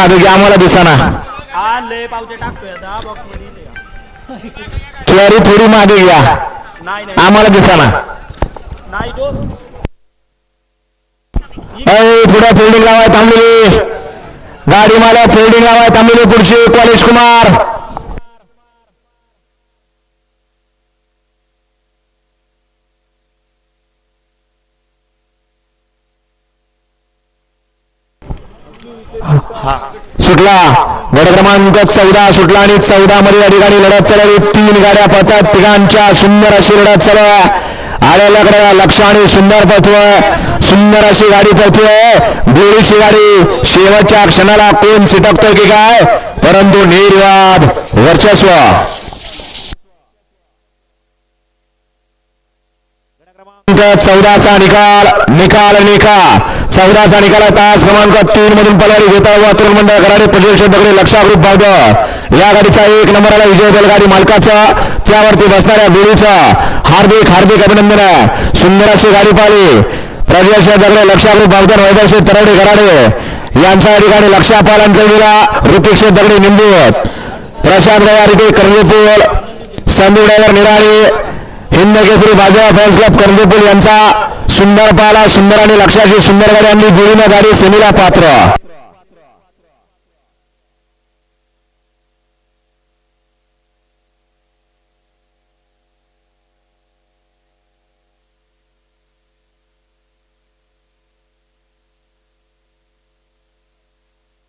मागे आम्हाला दिसाना. हा लय पावते या. थोडी मागे घ्या. आम्हाला दिसाना. पुढे फिल्डिंग लावाय थांबलेली. गाडी मला फिल्डिंग लावाय थांबलेली पुढची. कॉलेज कुमार. सुटला. गड क्रमांक चौदा सुटला आणि चौदा मध्ये या ठिकाणी लढत चालवली तीन गाड्या पळतात. तिघांच्या सुंदर अशी लढत चालव आलेल्या कडे लक्ष आणि सुंदर पळतोय. सुंदर अशी गाडी पळतोय. गोळीची गाडी. शेवटच्या क्षणाला कोण सिटकतोय की काय? परंतु निर्वाद वर्चस्व. चौदाचा निकाल. निकाल निकाल. चौदाचा निकाला तास क्रमांक तीन मधून पलवाडी घेता व तरुण मंडळ गराडे प्रज्वल दगडे लक्षा ग्रुप या गाडीचा एक नंबर आला विजय बैलगाडी मालकाचा त्यावरती बसणाऱ्या गोळीचा हार्दिक हार्दिक अभिनंदन. आहे सुंदर अशी गाडी पाहिली. प्रज्वल दगडे लक्षा ग्रुप बावधन वैदर्शी तरवडे कराडे. यांच्या ठिकाणी लक्षा पालन केलेला ऋतिक्ष Dagade Nimbut Prashant Gawari Karjapur Sandu driver Nirale. Hind Kesari Bajwa fans club Karanjepul यांचा सुंदर पाला सुंदर आणि लक्षाची सुंदर गाडी आणली. गोळीनं गाडी सेमीला पात्र.